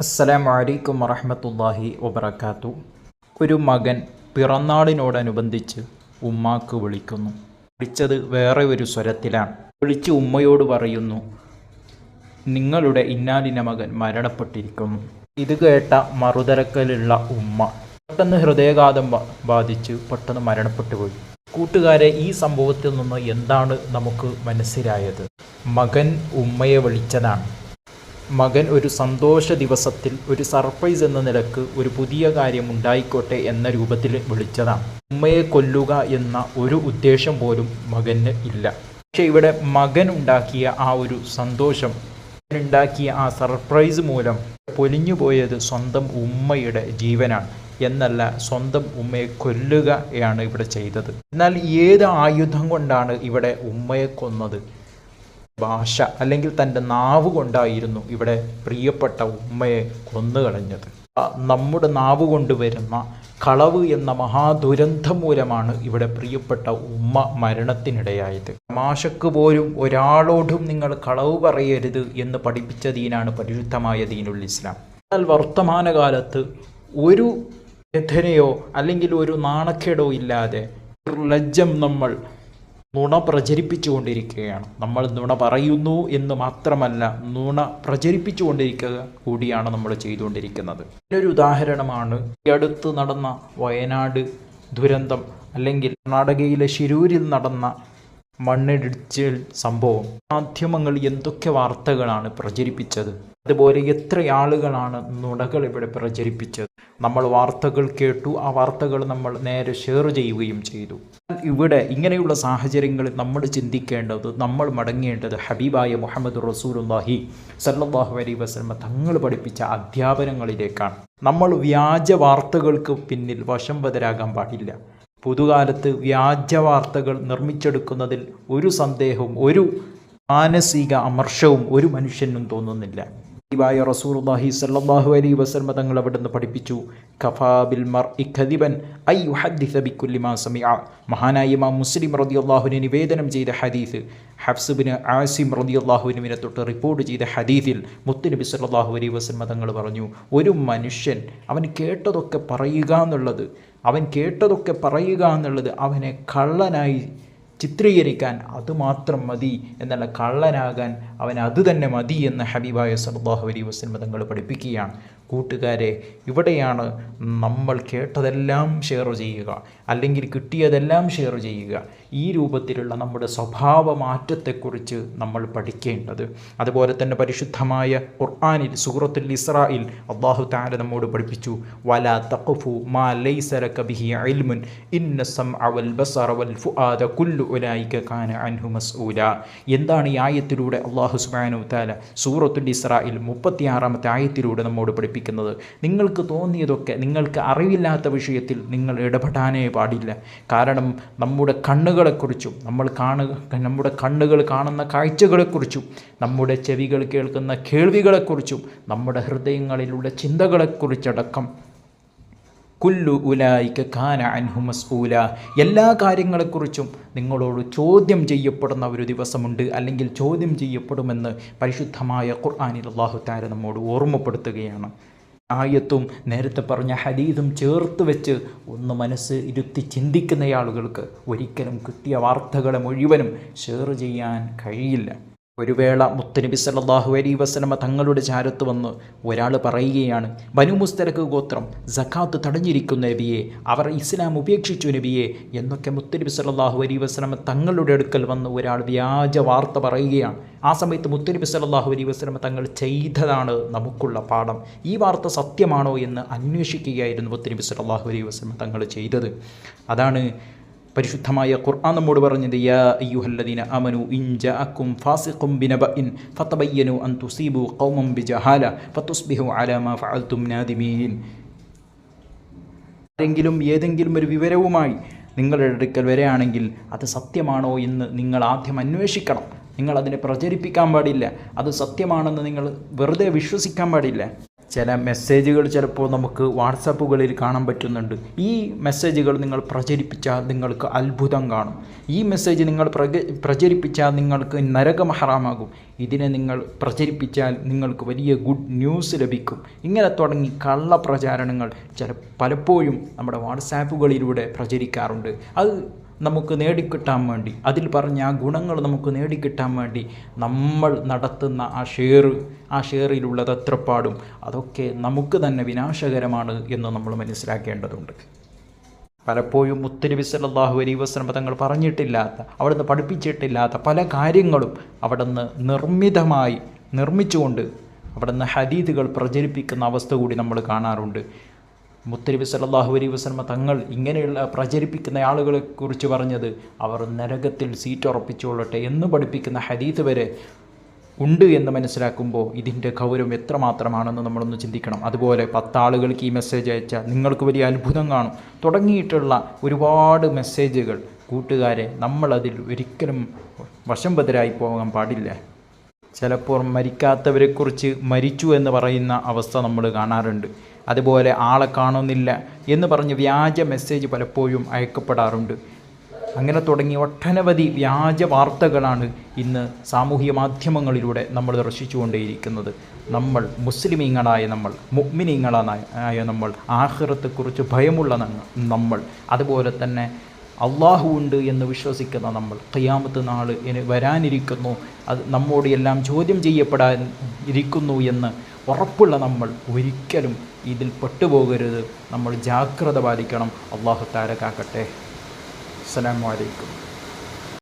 അസ്സലാമു അലൈക്കും വറഹ്മത്തുള്ളാഹി വബറകാത്തു. ഒരു മകൻ പിറന്നാളിനോടനുബന്ധിച്ച് ഉമ്മാക്ക് വിളിക്കുന്നു. വിളിച്ചത് വേറെ ഒരു സ്വരത്തിലാണ്. വിളിച്ച് ഉമ്മയോട് പറയുന്നു നിങ്ങളുടെ ഇന്നാലിന മകൻ മരണപ്പെട്ടിരിക്കുന്നു. ഇത് കേട്ട മറുതരക്കലുള്ള ഉമ്മ പെട്ടെന്ന് ഹൃദയഘാതം ബാധിച്ച് പെട്ടെന്ന് മരണപ്പെട്ടു പോയി. കൂട്ടുകാരെ ഈ സംഭവത്തിൽ നിന്ന് എന്താണ് നമുക്ക് മനസ്സിലായത്? മകൻ ഉമ്മയെ വിളിച്ചതാണ്. മകൻ ഒരു സന്തോഷ ദിവസത്തിൽ ഒരു സർപ്രൈസ് എന്ന നിലയ്ക്ക് ഒരു പുതിയ കാര്യം ഉണ്ടായിക്കോട്ടെ എന്ന രൂപത്തിൽ വിളിച്ചതാണ് ഉമ്മയെ കൊല്ലുക എന്ന ഒരു ഉദ്ദേശം പോലും മകന് ഇല്ല. പക്ഷെ ഇവിടെ മകൻ ഉണ്ടാക്കിയ ആ ഒരു സന്തോഷം ഉണ്ടാക്കിയ ആ സർപ്രൈസ് മൂലം പൊലിഞ്ഞു പോയത് സ്വന്തം ഉമ്മയുടെ ജീവനാണ് എന്നല്ല സ്വന്തം ഉമ്മയെ കൊല്ലുകയാണ് ഇവിടെ ചെയ്തത്. എന്നാൽ ഏത് ആയുധം കൊണ്ടാണ് ഇവിടെ ഉമ്മയെ കൊന്നത്? ഭാഷ അല്ലെങ്കിൽ തന്റെ നാവ് കൊണ്ടായിരുന്നു ഇവിടെ പ്രിയപ്പെട്ട ഉമ്മയെ കൊന്നുകളഞ്ഞത്. നമ്മുടെ നാവ് കൊണ്ട് വരുന്ന കളവ് എന്ന മഹാദുരന്തം മൂലമാണ് ഇവിടെ പ്രിയപ്പെട്ട ഉമ്മ മരണത്തിനിടയായത്. മാഷക്ക് പോലും ഒരാളോടും നിങ്ങൾ കളവ് പറയരുത് എന്ന് പഠിപ്പിച്ച ദീനാണ് പരിശുദ്ധമായ ദീനുൽ ഇസ്ലാം. എന്നാൽ വർത്തമാനകാലത്ത് ഒരു വ്യഥനയോ അല്ലെങ്കിൽ ഒരു നാണക്കേടോ ഇല്ലാതെ ലജ്ജം നമ്മൾ നുണ പ്രചരിപ്പിച്ചുകൊണ്ടിരിക്കുകയാണ്. നമ്മൾ നുണ പറയുന്നു എന്ന് മാത്രമല്ല നുണ പ്രചരിപ്പിച്ചുകൊണ്ടിരിക്കുക കൂടിയാണ് നമ്മൾ ചെയ്തുകൊണ്ടിരിക്കുന്നത്. ഇതിനൊരു ഉദാഹരണമാണ് ഈ അടുത്ത് നടന്ന വയനാട് ദുരന്തം അല്ലെങ്കിൽ കർണാടകയിലെ ശിരൂരിൽ നടന്ന മണ്ണിടിച്ചിൽ സംഭവം. മാധ്യമങ്ങൾ എന്തൊക്കെ വാർത്തകളാണ് പ്രചരിപ്പിച്ചത്? അതുപോലെ എത്ര ആളുകളാണ് നുണകൾ ഇവിടെ പ്രചരിപ്പിച്ചത്? നമ്മൾ വാർത്തകൾ കേട്ടു ആ വാർത്തകൾ നമ്മൾ നേരെ ഷെയർ ചെയ്യുകയും ചെയ്തു. ഇവിടെ ഇങ്ങനെയുള്ള സാഹചര്യങ്ങളിൽ നമ്മൾ ചിന്തിക്കേണ്ടത് നമ്മൾ മടങ്ങേണ്ടത് ഹബീബായ മുഹമ്മദ് റസൂലുല്ലാഹി സല്ലാഹു അലൈഹി വസ്ലമ തങ്ങൾ പഠിപ്പിച്ച അധ്യാപനങ്ങളിലേക്കാണ്. നമ്മൾ വ്യാജ വാർത്തകൾക്ക് പിന്നിൽ വശംവതരാകാൻ പാടില്ല. പുതുകാലത്ത് വ്യാജ വാർത്തകൾ നിർമ്മിച്ചെടുക്കുന്നതിൽ ഒരു സന്ദേഹവും ഒരു മാനസിക അമർഷവും ഒരു മനുഷ്യനും തോന്നുന്നില്ല. ഹബീബായ റസൂലുള്ളാഹി സല്ലാഹു അലൈഹി വസല്ലമ തങ്ങൾ അവിടുന്ന് പഠിപ്പിച്ചു. കഫാബിൽ മർഇ കദിബൻ ഐ യുഹദ്ദിസ ബിക്കുല്ലി മാ സമിഅ. മഹാനായ ഇമാം മുസ്ലിം റളിയല്ലാഹുവിനെ നിവേദനം ചെയ്ത ഹദീസ്. ഹഫ്സുബിന് ആസിം റളിയല്ലാഹുവിനെ തൊട്ട് റിപ്പോർട്ട് ചെയ്ത ഹദീസിൽ മുത്തുനബി സല്ലാഹു അലൈഹി വസല്ലമ തങ്ങൾ പറഞ്ഞു ഒരു മനുഷ്യൻ അവൻ കേട്ടതൊക്കെ പറയുക എന്നുള്ളത് അവൻ കേട്ടതൊക്കെ പറയുക എന്നുള്ളത് അവനെ കള്ളനായി ചിത്രീകരിക്കാൻ അതുമാത്രം മതി എന്നല്ല കള്ളനാകാൻ അവൻ അത് തന്നെ മതി എന്ന് ഹബീബായ സല്ലല്ലാഹു അലൈഹി വസല്ലം തങ്ങൾ പഠിപ്പിക്കുകയാണ്. കൂട്ടുകാരെ ഇവിടെയാണ് നമ്മൾ കേട്ടതെല്ലാം ഷെയർ ചെയ്യുക അല്ലെങ്കിൽ കിട്ടിയതെല്ലാം ഷെയർ ചെയ്യുക. ഈ രൂപത്തിലുള്ള നമ്മുടെ സ്വഭാവ മാറ്റത്തെക്കുറിച്ച് നമ്മൾ പഠിക്കേണ്ടത്. അതുപോലെ തന്നെ പരിശുദ്ധമായ ഖുർആാനിൽ സൂറത്തുൽ ഇസ്രായിൽ അള്ളാഹു താര നമ്മോട് പഠിപ്പിച്ചു വല തഖഫു മാ ലൈസര ബിഹി ഇൽമുൻ ഇന്ന സംഅ വൽ ബസറ വൽ ഫുആദ കുല്ലു ഉലൈക കാന അൻഹു മസ്ഊല. എന്താണ് ഈ ആയത്തിലൂടെ അള്ളാഹു സുബ്ഹാനഹു താല സൂറത്തുൽ ഇസ്രായിൽ മുപ്പത്തിയാറാമത്തെ ആയത്തിലൂടെ നമ്മോട് പഠിപ്പിക്കുന്നത് നിങ്ങൾക്ക് തോന്നിയതൊക്കെ നിങ്ങൾക്ക് അറിവില്ലാത്ത വിഷയത്തിൽ നിങ്ങൾ ഇടപെടാനേ പാടില്ല. കാരണം നമ്മുടെ കണ്ണുകളെക്കുറിച്ചും നമ്മൾ കാണുക നമ്മുടെ കണ്ണുകൾ കാണുന്ന കാഴ്ചകളെക്കുറിച്ചും നമ്മുടെ ചെവികൾ കേൾക്കുന്ന കേൾവികളെക്കുറിച്ചും നമ്മുടെ ഹൃദയങ്ങളിലുള്ള ചിന്തകളെക്കുറിച്ചടക്കം കുല്ലു ഉലായിക്ക് ഖാന അൻഹു എല്ലാ കാര്യങ്ങളെക്കുറിച്ചും നിങ്ങളോട് ചോദ്യം ചെയ്യപ്പെടുന്ന ഒരു ദിവസമുണ്ട്. അല്ലെങ്കിൽ ചോദ്യം ചെയ്യപ്പെടുമെന്ന് പരിശുദ്ധമായ ഖുർആാനിൽ അള്ളാഹു താര നമ്മോട് ഓർമ്മപ്പെടുത്തുകയാണ്. ആയത്തും നേരത്തെ പറഞ്ഞ ഹദീദും ചേർത്ത് വെച്ച് ഒന്ന് മനസ്സ് ഇരുത്തി ചിന്തിക്കുന്ന ആളുകൾക്ക് ഒരിക്കലും കിട്ടിയ വാർത്തകളെ മുഴുവനും ഷെയർ ചെയ്യാൻ കഴിയില്ല. ഒരു വേള മുത്തനബി സല്ലാഹു അലൈ വസല്ലമ തങ്ങളുടെ ചാരത്ത് വന്ന് ഒരാൾ പറയുകയാണ് ബനു മുസ്തലക്ക് ഗോത്രം ജക്കാത്ത് തടഞ്ഞിരിക്കുന്ന നബിയെ അവർ ഇസ്ലാം ഉപേക്ഷിച്ചു നബിയെ എന്നൊക്കെ മുത്തനബി സല്ലാഹു അലൈ വസല്ലമ തങ്ങളുടെ അടുക്കൽ വന്ന് ഒരാൾ വ്യാജ വാർത്ത പറയുകയാണ്. ആ സമയത്ത് മുത്തനബി സല്ലാഹു അലൈ വസല്ലമ തങ്ങൾ ചെയ്തതാണ് നമുക്കുള്ള പാഠം. ഈ വാർത്ത സത്യമാണോ എന്ന് അന്വേഷിക്കുകയായിരുന്നു മുത്തനബി സല്ലാഹു അലൈ വസല്ലമ തങ്ങൾ ചെയ്തത്. അതാണ് പരിശുദ്ധമായ ഖുർആൻ നമ്മോട് പറഞ്ഞത് യാ അയ്യുഹല്ലദീന അമനു ഇൻജ അക്കും ഫാസിഖും ബിനബഇൻ ഫത്തബയ്യനു അൻ തുസീബു ഖൗമൻ ബിജഹാല ഫതുസ്ബിഹു അലാ മാ ഫഅൽതും നാദിമീൻ. ആരെങ്കിലും ഏതെങ്കിലും ഒരു വിവരവുമായി നിങ്ങളുടെ അടുക്കൽ വരെയാണെങ്കിൽ അത് സത്യമാണോ എന്ന് നിങ്ങൾ ആദ്യം അന്വേഷിക്കണം. നിങ്ങൾ അതിനെ പ്രചരിപ്പിക്കാൻ പാടില്ല. അത് സത്യമാണെന്ന് നിങ്ങൾ വെറുതെ വിശ്വസിക്കാൻ പാടില്ല. ചില മെസ്സേജുകൾ ചിലപ്പോൾ നമുക്ക് വാട്സപ്പുകളിൽ കാണാൻ പറ്റുന്നുണ്ട്. ഈ മെസ്സേജുകൾ നിങ്ങൾ പ്രചരിപ്പിച്ചാൽ നിങ്ങൾക്ക് അത്ഭുതം കാണും. ഈ മെസ്സേജ് നിങ്ങൾ പ്രചരിപ്പിച്ചാൽ നിങ്ങൾക്ക് നരകം ഹറാമാകും. ഇതിനെ നിങ്ങൾ പ്രചരിപ്പിച്ചാൽ നിങ്ങൾക്ക് വലിയ ഗുഡ് ന്യൂസ് ലഭിക്കും. ഇങ്ങനെ തുടങ്ങി കള്ള പ്രചാരണങ്ങൾ ചില പലപ്പോഴും നമ്മുടെ വാട്സാപ്പുകളിലൂടെ പ്രചരിക്കാറുണ്ട്. അത് നമുക്ക് നേടിക്കിട്ടാൻ വേണ്ടി അതിൽ പറഞ്ഞ ആ ഗുണങ്ങൾ നമുക്ക് നേടിക്കിട്ടാൻ വേണ്ടി നമ്മൾ നടത്തുന്ന ആ ഷെയർ ആ ഷെയറിലുള്ളത് എത്രപ്പാടും അതൊക്കെ നമുക്ക് തന്നെ വിനാശകരമാണ് എന്ന് നമ്മൾ മനസ്സിലാക്കേണ്ടതുണ്ട്. പലപ്പോഴും മുത്തനബി സല്ലല്ലാഹു അലൈഹി വസല്ലം തങ്ങൾ പറഞ്ഞിട്ടില്ലാത്ത അവിടുന്ന് പഠിപ്പിച്ചിട്ടില്ലാത്ത പല കാര്യങ്ങളും അവിടുന്ന് നിർമ്മിതമായി നിർമ്മിച്ചുകൊണ്ട് അവിടുന്ന് ഹദീദുകൾ പ്രചരിപ്പിക്കുന്ന അവസ്ഥ കൂടി നമ്മൾ കാണാറുണ്ട്. മുത്തനബി സല്ലല്ലാഹു അലൈഹി വസ്ലമ തങ്ങൾ ഇങ്ങനെയുള്ള പ്രചരിപ്പിക്കുന്ന ആളുകളെ കുറിച്ച് പറഞ്ഞത് അവർ നരകത്തിൽ സീറ്റ് ഉറപ്പിച്ചുകൊള്ളട്ടെ എന്ന് പഠിപ്പിക്കുന്ന ഹദീത്ത് വരെ ഉണ്ട് എന്ന് മനസ്സിലാക്കുമ്പോൾ ഇതിന്റെ ഗൗരവം എത്രമാത്രമാണെന്ന് നമ്മളൊന്ന് ചിന്തിക്കണം. അതുപോലെ പത്താളുകൾക്ക് ഈ മെസ്സേജ് അയച്ചാൽ നിങ്ങൾക്ക് വലിയ അത്ഭുതം കാണും. തുടങ്ങിയിട്ടുള്ള ഒരുപാട് മെസ്സേജുകൾ കൂട്ടുകാരെ നമ്മളതിൽ ഒരിക്കലും വശംബദരായി പോകാൻ പാടില്ല. ചിലപ്പോൾ മരിക്കാത്തവരെക്കുറിച്ച് മരിച്ചു എന്ന് പറയുന്ന അവസ്ഥ നമ്മൾ കാണാറുണ്ട്. അതുപോലെ ആളെ കാണുന്നില്ല എന്ന് പറഞ്ഞ് വ്യാജ മെസ്സേജ് പലപ്പോഴും അയക്കപ്പെടാറുണ്ട്. അങ്ങനെ തുടങ്ങി ഒട്ടനവധി വ്യാജ വാർത്തകളാണ് ഇന്ന് സാമൂഹ്യ മാധ്യമങ്ങളിലൂടെ നമ്മൾ ദർശിച്ചുകൊണ്ടേയിരിക്കുന്നത്. നമ്മൾ മുസ്ലിമീങ്ങളായ നമ്മൾ മുഗ്മിനീങ്ങളായ നമ്മൾ ആഹ്റത്തെക്കുറിച്ച് ഭയമുള്ള നമ്മൾ അതുപോലെ തന്നെ അള്ളാഹു ഉണ്ട് എന്ന് വിശ്വസിക്കുന്ന നമ്മൾ ഖിയാമത്ത് നാൾ വരാനിരിക്കുന്നു അത് നമ്മോട് എല്ലാം ചോദ്യം ചെയ്യപ്പെടാൻ ഇരിക്കുന്നു എന്ന് ഉറപ്പുള്ള നമ്മൾ ഒരിക്കലും ഇതിൽ പെട്ടുപോകരുത്. നമ്മൾ ജാഗ്രത പാലിക്കണം. അള്ളാഹു താര കാക്കട്ടെ. അസ്സലാമു അലൈക്കും.